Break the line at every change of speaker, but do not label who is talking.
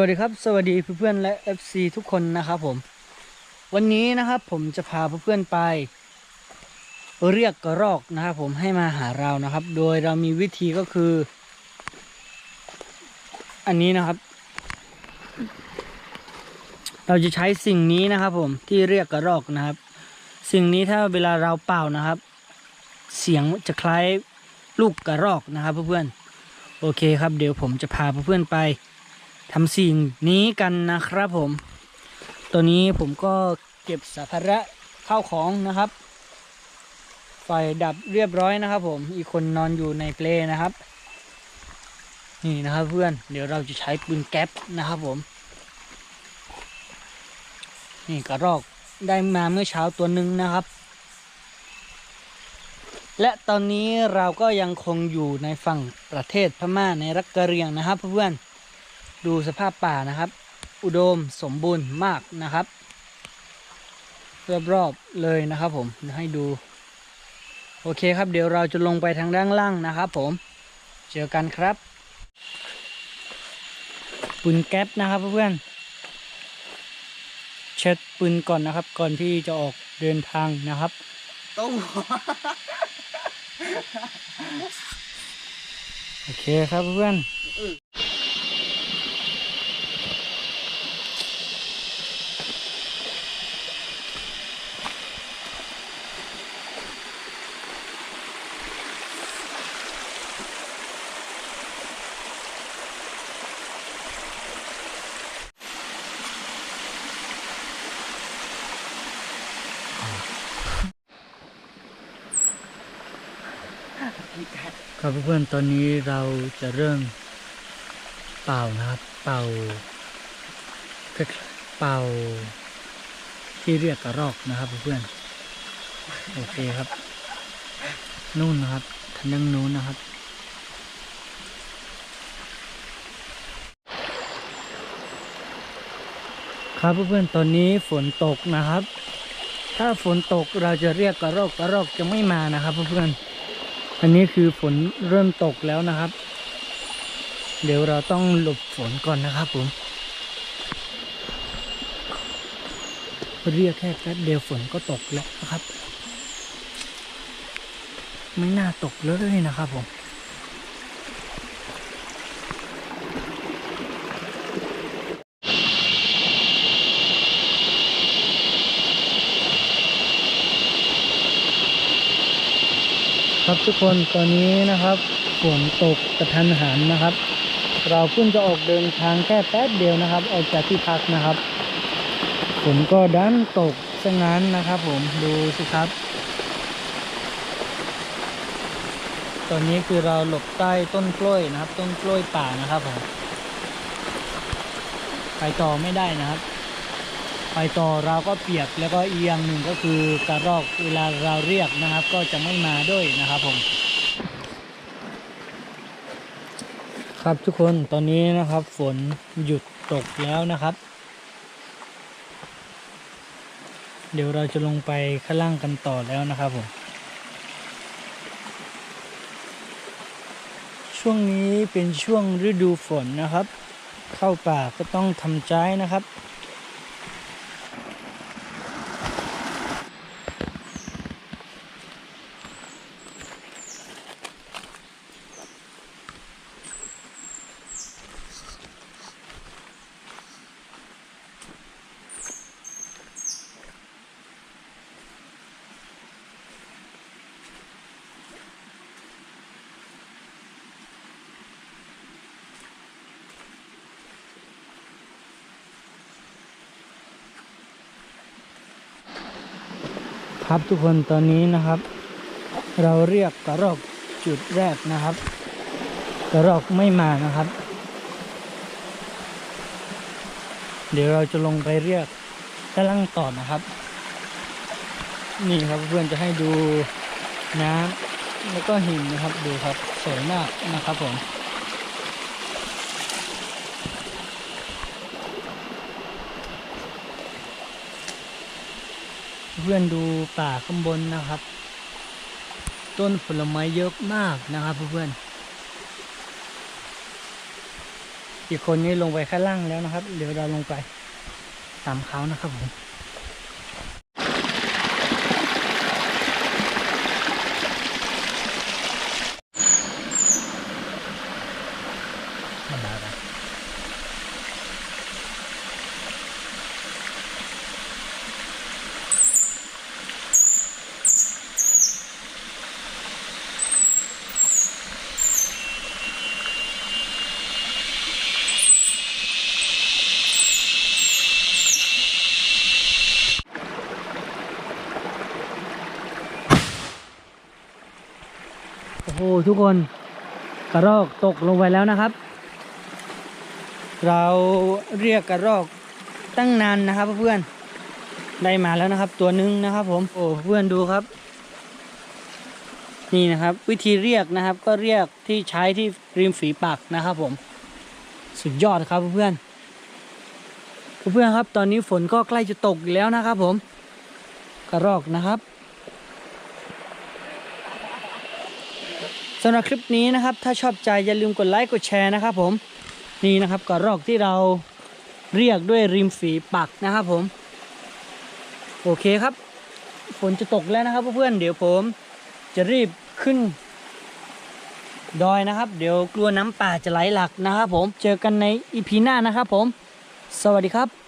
วัสดีครับ สวัสดีเพื่อนๆและ FC ทุกคนนะครับผม วันนี้นะครับผมจะพาเพื่อนๆไป เรียกกระรอกนะครับผมให้มาหาเรานะครับ โดยเรามีวิธีก็คือ อันนี้นะครับ เราจะใช้สิ่งนี้นะครับ ผมที่เรียกกระรอกนะครับ สิ่งนี้ถ้าเวลาเราเป่านะครับ เสียงจะคล้ายลูกกระรอกนะครับเพื่อนๆโอเคครับ เดี๋ยวผมจะพาเพื่อนๆไป ทำสิ่งนี้กันนะครับผม ตัวนี้ผมก็เก็บสัมภาระเข้าของนะครับ ไฟดับเรียบร้อยนะครับ ผม อีกคนนอนอยู่ในเปลนะครับ นี่นะครับเพื่อน เดี๋ยวเราจะใช้ปืนแก๊ปนะครับผม นี่กระรอกได้มาเมื่อเช้าตัวหนึ่งนะครับ และตอนนี้เราก็ยังคงอยู่ในฝั่งประเทศพม่าในรักกะเรียงนะครับเพื่อน ดูสภาพป่านะครับ อุดมสมบูรณ์มากนะครับรอบๆเลยนะครับผมเดี๋ยวให้ดู โอเคครับเดี๋ยวเราจะลงไปทางด้านล่างนะครับ ผมเจอกันครับ ปืนแก๊ปนะครับเพื่อนๆเช็ดปืนก่อนนะครับ ก่อนที่จะออกเดินทางนะครับ
ต้อง
โอเคครับเพื่อน ครับเพื่อนๆตอนนี้เราจะเริ่มเป่านะครับ เป่าเป่า ที่เรียกกระรอกนะครับเพื่อนๆโอเคครับ นู่นนะครับทางด้านนู้นนะครับครับเพื่อนๆ ตอนนี้ฝนตกนะครับ ถ้าฝนตกเราจะเรียกกระรอกกระรอกจะไม่มานะครับเพื่อนๆ อันนี้คือฝนเริ่มตกแล้วนะครับ เดี๋ยวเราต้องหลบฝนก่อนนะครับผม เรียกแค่แป๊บเดียวฝนก็ตกแล้วนะครับ ไม่น่าตกเลยนะครับผม ครับทุกคนตอนนี้นะครับฝนตกกระทันหันนะครับ เราเพิ่งจะออกเดินทางแค่แป๊บเดียวนะครับ ออกจากที่พักนะครับฝนก็ดันตกซะงั้นนะครับ ผมดูสิครับ ตอนนี้คือเราหลบใต้ต้นกล้วยนะครับ ต้นกล้วยป่านะครับผมไปต่อไม่ได้นะครับ ไปต่อเราก็เปียกแล้วก็อีกอย่างหนึ่งก็คือกระรอกเวลาเราเรียกนะครับ ก็จะไม่มาด้วยนะครับผม ครับทุกคนตอนนี้นะครับ ฝนหยุดตกแล้วนะครับ เดี๋ยวเราจะลงไปข้างล่างกันต่อแล้วนะครับผมช่วงนี้เป็นช่วงฤดูฝนนะครับ เข้าป่าก็ต้องทำใจนะครับ ครับทุกคนตอนนี้นะครับ เราเรียกกระรอกจุดแรกนะครับกระรอกไม่มานะครับ เดี๋ยวเราจะลงไปเรียกด้านล่างต่อนะครับ นี่ครับเพื่อนจะให้ดูน้ำแล้วก็หินนะครับดูครับสวยมากนะครับผม เพื่อนดูป่าข้างบนนะครับ ต้นผลไม้เยอะมากนะครับเพื่อนอีกคนนี้ลงไปข้างล่างแล้วนะครับ เดี๋ยวเราลงไปตามเขานะครับผม ทุกคนกระรอกตกลงไปแล้วนะครับ เราเรียกกระรอกตั้งนานนะครับ เพื่อนได้มาแล้วนะครับ ตัวหนึงนะครับ ผมโอ้เพื่อนดูครับ นี่นะครับ วิธีเรียกนะครับ ก็เรียกที่ใช้ที่ริมฝีปากนะครับ ผม สุดยอดครับเพื่อนเพื่อนครับ ตอนนี้ฝนก็ใกล้จะตกแล้วนะครับ ผมกระรอกนะครับ สำหรับคลิปนี้นะครับ ถ้าชอบใจอย่าลืมกดไลค์กดแชร์นะครับผมนี่นะครับกระรอกที่เราเรียกด้วยริมฝีปากนะครับผม โอเคครับ ฝนจะตกแล้วนะครับเพื่อนๆเดี๋ยวผมจะรีบขึ้น ดอยนะครับ เดี๋ยวกลัวน้ำป่าจะไหลหลักนะครับผมเจอกันในอีพีหน้านะครับผม สวัสดีครับ